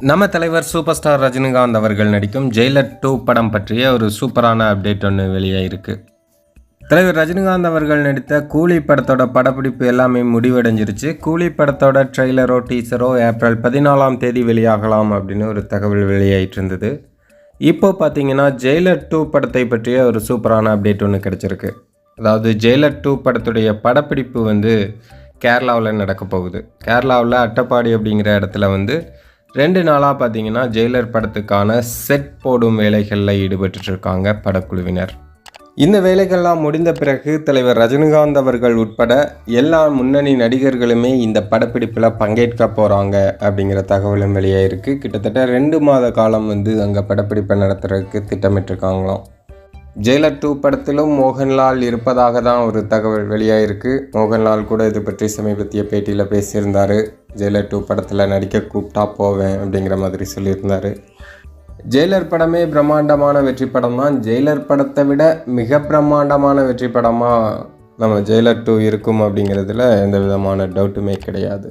நம்ம தலைவர் super star Rajinikanth அவர்கள் நடிக்கும் ஜெயிலர் டூ படம் பற்றிய ஒரு சூப்பரான அப்டேட் ஒன்று வெளியாயிருக்கு. தலைவர் ரஜினிகாந்த் அவர்கள் நடித்த கூலி படத்தோட படப்பிடிப்பு எல்லாமே முடிவடைஞ்சிருச்சு. கூலி படத்தோட ட்ரெய்லரோ டீசரோ ஏப்ரல் பதினாலாம் தேதி வெளியாகலாம் அப்படின்னு ஒரு தகவல் வெளியாயிட்டு இருந்தது இப்போ பார்த்தீங்கன்னா ஜெயிலர் டூ படத்தை பற்றிய ஒரு சூப்பரான அப்டேட் ஒன்று கிடச்சிருக்கு. அதாவது ஜெயிலர் டூ படத்துடைய படப்பிடிப்பு வந்து கேரளாவில் நடக்க போகுது. கேரளாவில் அட்டப்பாடி அப்படிங்கிற இடத்துல வந்து ரெண்டு நாளாக பார்த்தீங்கன்னா ஜெயிலர் படத்துக்கான செட் போடும் வேலைகளில் ஈடுபட்டு இருக்காங்க படக்குழுவினர். இந்த வேலைகள்லாம் முடிந்த பிறகு தலைவர் ரஜினிகாந்த் அவர்கள் உட்பட எல்லா முன்னணி நடிகர்களுமே இந்த படப்பிடிப்பில் பங்கேற்க போகிறாங்க அப்படிங்கிற தகவலும் வெளியாயிருக்கு கிட்டத்தட்ட ரெண்டு மாத காலம் வந்து அங்கே படப்பிடிப்பை நடத்துறதுக்கு திட்டமிட்டிருக்காங்களாம். ஜெயிலர் டூ படத்திலும் மோகன்லால் இருப்பதாக தான் ஒரு தகவல் வெளியாயிருக்கு. மோகன்லால் கூட இது பற்றி சமீபத்திய பேட்டியில் பேசியிருந்தார். ஜெயிலர் டூ படத்தில் நடிக்க கூப்பிட்டா போவேன் அப்படிங்கிற மாதிரி சொல்லியிருந்தார். ஜெயிலர் படமே பிரம்மாண்டமான வெற்றி படம் தான் ஜெயிலர் படத்தை விட மிக பிரம்மாண்டமான வெற்றி படமாக நம்ம ஜெயிலர் டூ இருக்கும் அப்படிங்கிறதுல எந்த விதமான டவுட்டுமே கிடையாது.